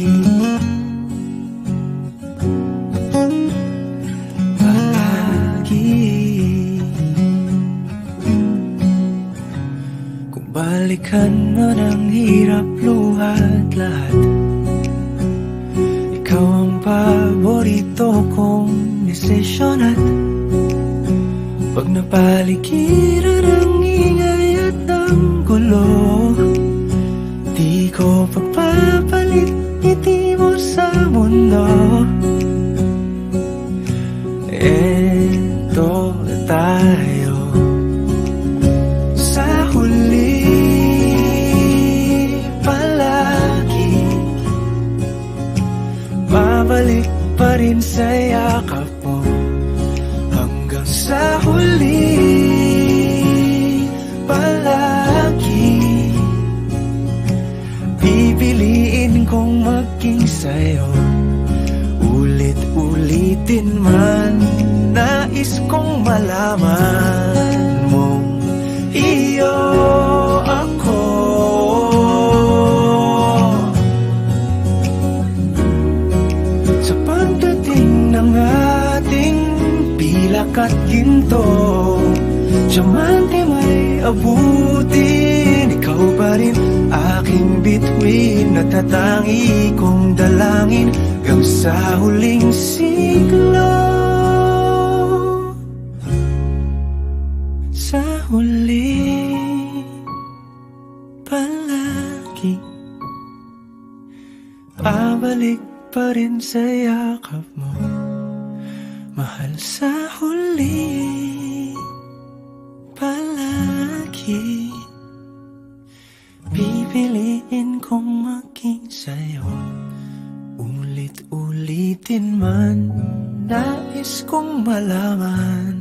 Kung balikan man ang hirap luhat lahat. Ikaw ang paborito kong desisyon at Pag napaligiran ang ingay at ang gulo Di ko pagpapalit ngiti mo sa mundo. Eto tayo Sa huli. Palagi Babalik pa rin sa yakap mo. Hanggang sa huli Ulit-ulitin man Nais kong malaman mong Iyo ako. Sa pagdating ng ating pilak at ginto Diamante may abutin Ikaw pa rin aking bituin Natatangi kong dalangin Hanggang sa huling siglo. Sa huli Palagi Pabalik pa rin sa yakap mo. Mahal sa huli Pipiliin kong maging sa'yo. Ulit-ulitin man Nais kong malaman